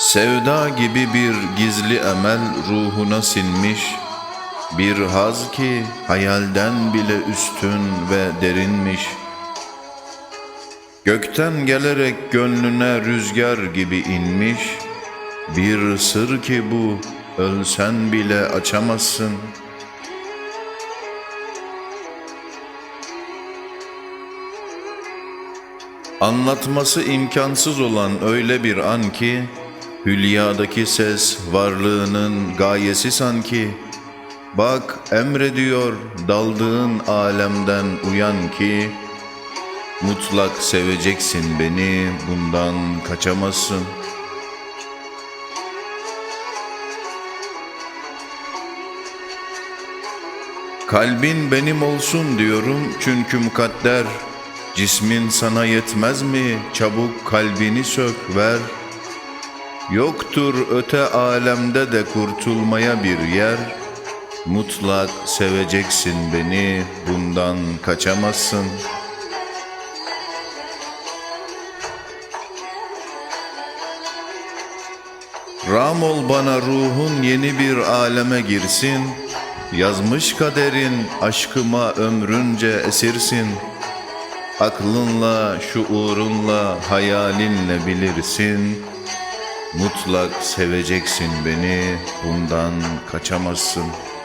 Sevda gibi bir gizli emel ruhuna sinmiş Bir haz ki hayalden bile üstün ve derinmiş. Gökten gelerek gönlüne rüzgar gibi inmiş Bir sır ki bu ölsen bile açamazsın. Anlatması imkansız olan öyle bir an ki Hülyadaki ses varlığının gayesi sanki. Bak emrediyor daldığın alemden uyan ki Mutlak seveceksin beni bundan kaçamazsın. Kalbin benim olsun diyorum çünkü mukadder. Cismin sana yetmez mi? Çabuk kalbini sök ver Yoktur öte alemde de kurtulmaya bir yer. Mutlak seveceksin beni bundan kaçamazsın. Ram ol bana ruhun yeni bir aleme girsin. Yazmış kaderin aşkıma ömrünce esirsin. Aklınla, şuurunla, hayalinle bilirsin Mutlak seveceksin beni, bundan kaçamazsın.''